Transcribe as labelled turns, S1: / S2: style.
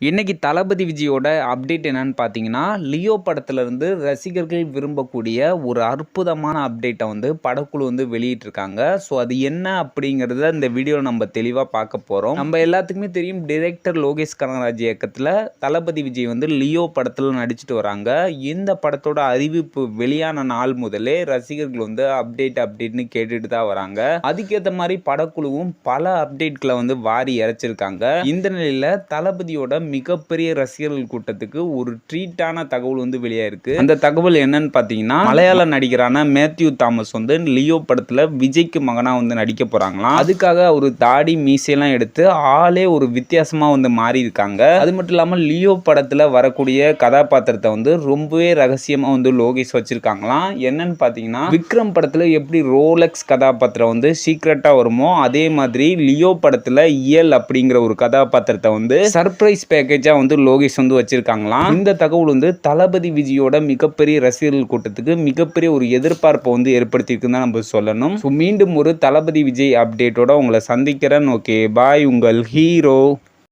S1: இன்றைக்கி தளபதி விஜயோட அப்டேட் என்னன்னு பார்த்தீங்கன்னா லியோ படத்துலேருந்து ரசிகர்கள் விரும்பக்கூடிய ஒரு அற்புதமான அப்டேட்டை வந்து படக்குழு வந்து வெளியிட்டிருக்காங்க. ஸோ அது என்ன அப்படிங்கிறத இந்த வீடியோவில் நம்ம தெளிவாக பார்க்க போகிறோம் நம்ம எல்லாத்துக்குமே தெரியும் டிரெக்டர் லோகேஷ் கனகராஜ் இயக்கத்தில் தளபதி விஜய் வந்து லியோ படத்தில் நடிச்சிட்டு வராங்க. இந்த படத்தோட அறிவிப்பு வெளியான நாள் முதலே ரசிகர்கள் வந்து அப்டேட் அப்டேட்னு கேட்டுட்டு தான் வராங்க. அதுக்கேற்ற மாதிரி படக்குழுவும் பல அப்டேட்களை வந்து வாரி இறைச்சிருக்காங்க. இந்த நிலையில் தளபதியோட மிகப்பெரிய ரசிகர்கள் கூட்டத்துக்கு ஒரு ட்ரீட்டான தகவல் வந்து வெளியாயிருக்கு. அந்த தகவல் என்னன்னு பார்த்தீங்கன்னா மலையாள நடிகரான மேத்யூ தாமஸ் வந்து லியோ படத்தில் விஜய்க்கு மகனாக வந்து நடிக்க போகிறாங்களாம் அதுக்காக ஒரு தாடி மீசையெல்லாம் எடுத்து ஆளே ஒரு வித்தியாசமாக வந்து மாறி இருக்காங்க அது மட்டும் இல்லாமல் லியோ படத்தில் வரக்கூடிய கதாபாத்திரத்தை வந்து ரொம்பவே ரகசியமாக வந்து லோகேஷ் வச்சிருக்காங்களாம். என்னன்னு பார்த்தீங்கன்னா விக்ரம் படத்தில் எப்படி ரோலெக்ஸ் கதாபாத்திரம் வந்து சீக்ரெட்டாக வருமோ அதே மாதிரி லியோ படத்தில் இயல் அப்படிங்கிற ஒரு கதாபாத்திரத்தை வந்து சர்ப்ரைஸ் பேக்கேஜாக வந்து லோகேஷ் வந்து வச்சிருக்காங்களாம். இந்த தகவல் வந்து தளபதி விஜயோட மிகப்பெரிய ரசிகர்கள் கூட்டத்துக்கு மிகப்பெரிய ஒரு எதிர்பார்ப்பை வந்து ஏற்படுத்தியிருக்குன்னு தான் நம்ம சொல்லணும். ஸோ மீண்டும் ஒரு தளபதி விஜய் அப்டேட்டோட உங்களை சந்திக்கிறேன். ஓகே பாய் உங்கள் ஹீரோ.